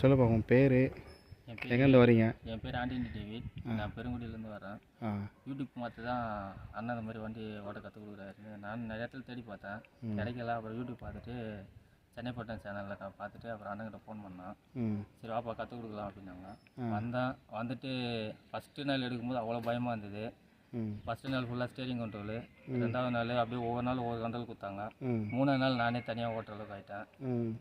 சொல்லுப்பா உன் பேர்? என் பேர் எங்கேருந்து வரீங்க? என் பேர் ஆண்டனி டேவிட். நான் பெருங்குடியிலேருந்து வரேன். யூடியூப் பார்த்து தான் அண்ணன் இந்த மாதிரி வண்டி ஓட்ட கற்றுக் கொடுக்குறாரு. நான் நிறைய இடத்துல தேடி பார்த்தேன். கிடைக்கல. அப்புறம் யூடியூப் பார்த்துட்டு சென்னைப்பட்டம் சேனலில் பார்த்துட்டு அப்புறம் அண்ணன்கிட்ட ஃபோன் பண்ணேன். ம். சரி வாப்பா கற்றுக் கொடுக்கலாம் அப்படின்னாங்க. வந்தேன். வந்துட்டு ஃபஸ்ட்டு நாள் எடுக்கும்போது அவ்வளோ பயமாக இருந்தது. ம் ஃபஸ்ட்டு நாள் ஃபுல்லாக ஸ்டேரிங் கண்ட்ரோலு ரெண்டாவது நாள் அப்படியே ஒவ்வொரு நாள் ஒவ்வொரு கண்ட்ரோல் கொடுத்தாங்க. மூணாவது நாள் நானே தனியாக ஓட்டுற அளவுக்கு ஆகிட்டேன்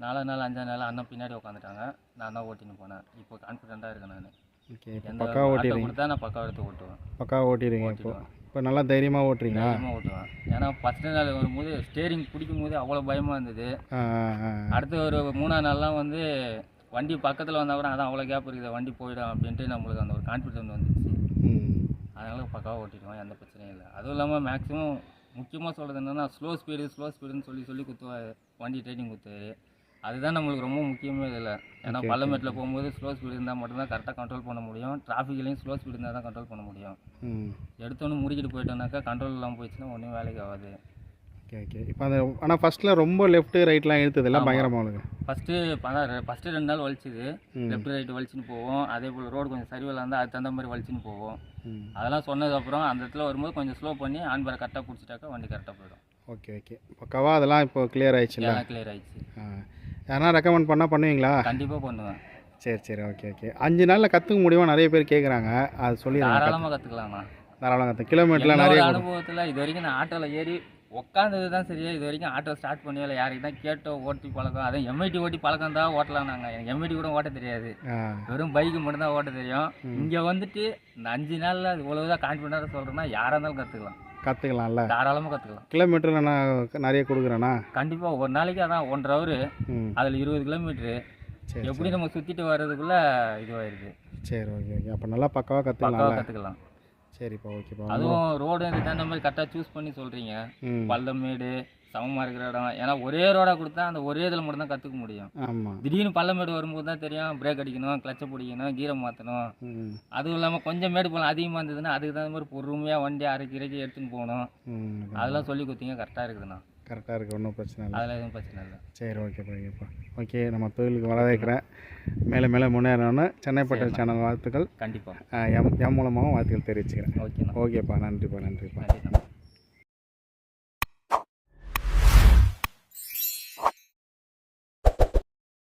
நாலாவது நாள் அஞ்சாவது நாள் அண்ணன் பின்னாடி உட்காந்துட்டாங்க நான் தான் ஓட்டின்னு போனேன். இப்போ கான்ஃபிடென்ட்டாக இருக்கேன் நான். ஓகே பக்கா ஓட்டிடுறீங்க? கொடுத்தா நான் பக்கா எடுத்து ஓட்டுவேன். பக்கா ஓட்டிடுறீங்க இப்போ. இப்போ நல்லா தைரியமாக ஓட்டுறீங்களா? தைரியமாக ஓட்டுவேன். ஏன்னா ஃபஸ்ட்டு நாள் வரும்போது ஸ்டேரிங் பிடிக்கும் போது அவ்வளோ பயமாக இருந்தது. அடுத்து ஒரு மூணாவது நாள்லாம் வந்து வண்டி பக்கத்தில் வந்தால் கூட அதான் அவ்வளோ கேப் இருக்குது. வண்டி போயிடும் அப்படின்ட்டு நம்மளுக்கு அந்த ஒரு கான்ஃபிடென்ட் வந்துச்சு. அதனால பக்காவாக ஓட்டிடுவோம் எந்த பிரச்சனையும் இல்லை. அதுவும் இல்லாமல் மேக்ஸிமம் முக்கியமாக சொல்கிறது என்னென்னா ஸ்லோ ஸ்பீடு ஸ்லோ ஸ்பீடுன்னு சொல்லி சொல்லி குத்துவாரு வண்டி ட்ரைனிங் குத்துவாரு. அதுதான் நம்மளுக்கு ரொம்ப முக்கியமே இதில். ஏன்னா பள்ளமேட்டில் போகும்போது ஸ்லோ ஸ்பீடு இருந்தால் மட்டும்தான் கரெக்டாக கண்ட்ரோல் பண்ண முடியும். டிராஃபிக்லேயும் ஸ்லோ ஸ்பீடு இருந்தால் தான் கண்ட்ரோல் பண்ண முடியும். எடுத்தோன்னு முறிக்கிட்டு போயிட்டோம்னாக்கா கண்ட்ரோல் இல்லாமல் போயிடுச்சுன்னா ஒன்றும் வேலைக்கு ஆகாது. ஓகே ஓகே இப்போ அந்த ஆனால் ஃபஸ்ட்டில் ரொம்ப லெஃப்ட்டு ரைட்லாம் இழுத்ததெல்லாம் பயங்கரமாக உங்களுக்கு ஃபஸ்ட்டு ஃபஸ்ட்டு ரெண்டு நாள் வலிச்சுது. லெஃப்ட் ரைட்டு வலிச்சுன்னு போவோம் அதே போல் ரோடு கொஞ்சம் சரிவில்லை இருந்தால் அதுக்கு தகுந்த மாதிரி வலிச்சுன்னு போவோம் அதெல்லாம் சொன்னதுக்கப்புறம் அந்த இடத்துல வரும்போது கொஞ்சம் ஸ்லோ பண்ணி ஆன் பேரை கரெக்டாக பிடிச்சிட்டாக்கா வண்டி கரெக்டாக போயிடும். ஓகே ஓகே பக்காவா அதெல்லாம் இப்போ கிளியர் ஆயிடுச்சுல்ல? ஏன்னா கிளியர் ஆயிடுச்சு. ஆ. யாருனா ரெக்கமெண்ட் பண்ணால் பண்ணுவீங்களா? கண்டிப்பாக பண்ணுவேன். சரி சரி. ஓகே ஓகே அஞ்சு நாளில் கற்றுக்க முடியுமா? நிறைய பேர் கேட்குறாங்க அது சொல்லிடுறாங்க தாராளமாக கற்றுக்கலாம்ண்ணா தாராளம் கற்று கிலோமீட்டர்லாம் நிறைய அனுபவத்தில் இது வரைக்கும் நான் ஆட்டோவில் ஏறி உட்காந்தது தான் சரியா இது வரைக்கும் ஆட்டோ ஸ்டார்ட் பண்ணி இல்லை யாருக்கு தான் கேட்டோ ஓட்டி பழக்கம் அதான் எம்ஐடி ஓட்டி பழக்கம் தான் ஓட்டலாம் நாங்கள் எனக்கு எம்ஐடி கூட ஓட்ட தெரியாது. வெறும் பைக்கு மட்டும் தான் ஓட்ட தெரியும். இங்கே வந்துட்டு இந்த அஞ்சு நாளில் இவ்வளவுதான் கான்ஃபிடண்டாக சொல்கிறேன்னா யாராக இருந்தாலும் கற்றுக்கலாம் கற்றுக்கலாம்ல தாராளமாக கற்றுக்கலாம் கிலோமீட்டர் நான் நிறைய கொடுக்குறேண்ணா கண்டிப்பாக ஒரு நாளைக்கு அதான் ஒன்றரை ஹவரு அதில் இருபது கிலோமீட்ரு எப்படி நம்ம சுற்றிட்டு வர்றதுக்குள்ளே இதுவாயிருது சரி ஓகே ஓகே அப்போ நல்லா பக்காவாக கற்றுக்கலாம்ல கற்றுக்கலாம் சரிப்பா ஓகேப்பா அதுவும் ரோடு அதுக்கு தகுந்த மாதிரி கரெக்டாக சூஸ் பண்ணி சொல்கிறீங்க ம். பள்ளம் மேடு சமமாக இருக்கிற இடம். ஏன்னா ஒரே ரோடாக கொடுத்தா அந்த ஒரே இதில் மட்டும் தான் கற்றுக்க முடியும். ஆமாம் திடீர்னு பள்ளம் மேடு வரும்போது தான் தெரியும் பிரேக் அடிக்கணும் கிளச்சை பிடிக்கணும் கீரை மாற்றணும் அதுவும் இல்லாமல் கொஞ்சம் மேடு போகலாம் அதிகமாக இருந்ததுன்னா அதுக்கு தகுந்த மாதிரி பொறுமையாக வண்டி அரைக்கி இறக்கி எடுத்துன்னு போகணும். அதெல்லாம் சொல்லி கொடுத்தீங்க கரெக்டாக இருக்குதுண்ணா. கரெக்டாக இருக்குது ஒன்றும் பிரச்சனை இல்லை. அதெல்லாம் எதுவும் பிரச்சனை இல்லை. சரி ஓகேப்பா ஓகேப்பா ஓகே நம்ம தொழிலுக்கு வரவேற்கிறேன் மேலே மேலே முன்னேறணும்னு சென்னை பட்டல் சேனல் வாழ்த்துக்கள். கண்டிப்பாக எம் எம் மூலமாகவும் வாழ்த்துக்கள் தெரிவிச்சுக்கிறேன். ஓகேண்ணா ஓகேப்பா நன்றிப்பா நன்றிப்பா.